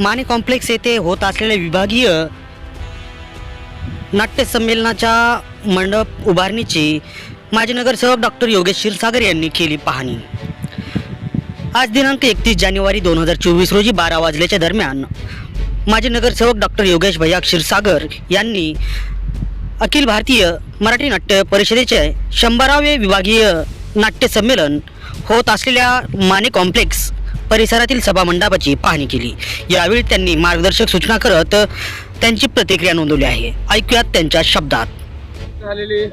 Mane complex येथे होत असलेल्या विभागीय नाट्य संमेलनाच्या मंडप उभारणीची माजी नगरसेवक डॉक्टर योगेश क्षीरसागर यांनी केली पाहणी. आज दिनांक एकतीस जानेवारी दोन हजार चोवीस रोजी बारा वाजल्याच्या दरम्यान माजी नगरसेवक डॉक्टर योगेश भैया क्षीरसागर यांनी अखिल भारतीय मराठी नाट्य परिषदेचे शंभरावे विभागीय नाट्य संमेलन होत असलेल्या माने कॉम्प्लेक्स परिसरातील सभामंडपाची पाहणी केली. यावेळी त्यांनी मार्गदर्शक सूचना करत त्यांची प्रतिक्रिया नोंदवली आहे. ऐकूयात त्यांच्या शब्दात. झालेली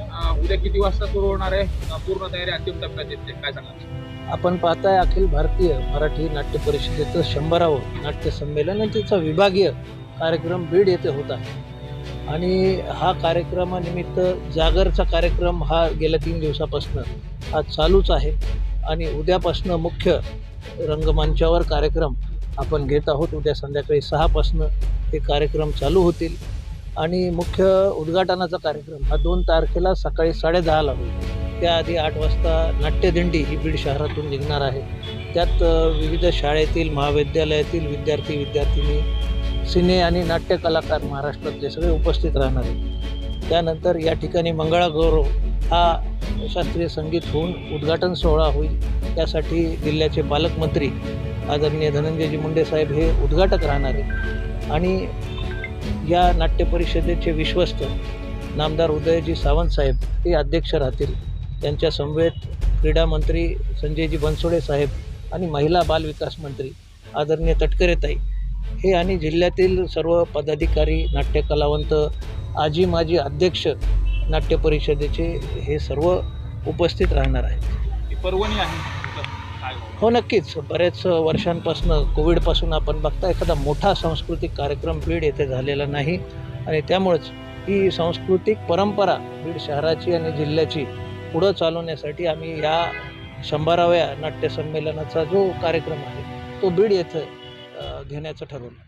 उद्या किती वाजता सुरू होणार आहे? पूर्ण तयारी अंतिम टप्प्यात येते. काय सांगा आपण पाहताय अखिल भारतीय मराठी नाट्य परिषदेचं शंभरावं नाट्य संमेलन आणि त्याचा विभागीय कार्यक्रम बीड येथे होत आहे. आणि हा कार्यक्रमानिमित्त जागरचा कार्यक्रम हा गेल्या तीन दिवसापासून हा चालूच आहे. आणि उद्यापासनं मुख्य रंगमंचावर कार्यक्रम आपण घेत आहोत. उद्या संध्याकाळी सहापासनं हे कार्यक्रम चालू होतील. आणि मुख्य उद्घाटनाचा कार्यक्रम हा दोन तारखेला सकाळी साडेदहाला होईल. त्याआधी आठ वाजता नाट्यदिंडी ही बीड शहरातून निघणार आहे. त्यात विविध शाळेतील महाविद्यालयातील विद्यार्थी विद्यार्थिनी सिने आणि नाट्य कलाकार महाराष्ट्रातले सगळे उपस्थित राहणार आहेत. त्यानंतर या ठिकाणी मंगळागौरव हा शास्त्रीय संगीत होऊन उद्घाटन सोहळा होईल. त्यासाठी जिल्ह्याचे पालकमंत्री आदरणीय धनंजयजी मुंडे साहेब हे उद्घाटक राहणार आहेत. आणि या नाट्य परिषदेचे विश्वस्त नामदार उदयजी सावंत साहेब हे अध्यक्ष राहतील. त्यांच्या समवेत क्रीडा मंत्री संजयजी बनसोडे साहेब आणि महिला बाल विकास मंत्री आदरणीय तटकरेताई हे आणि जिल्ह्यातील सर्व पदाधिकारी नाट्य कलावंत आजी माजी अध्यक्ष नाट्य परिषदेचे हे सर्व उपस्थित राहणार आहेत. ही पर्वणी आहे. हो? नक्कीच. बरेच वर्षांपासून कोविडपासून आपण बघता एखादा मोठा सांस्कृतिक कार्यक्रम बीड येथे झालेला नाही आणि त्यामुळेच ही सांस्कृतिक परंपरा बीड शहराची आणि जिल्ह्याची पुढं चालवण्यासाठी आम्ही या शंभराव्या नाट्य संमेलनाचा जो कार्यक्रम आहे तो बीड येथे घेण्याचं ठरवलं.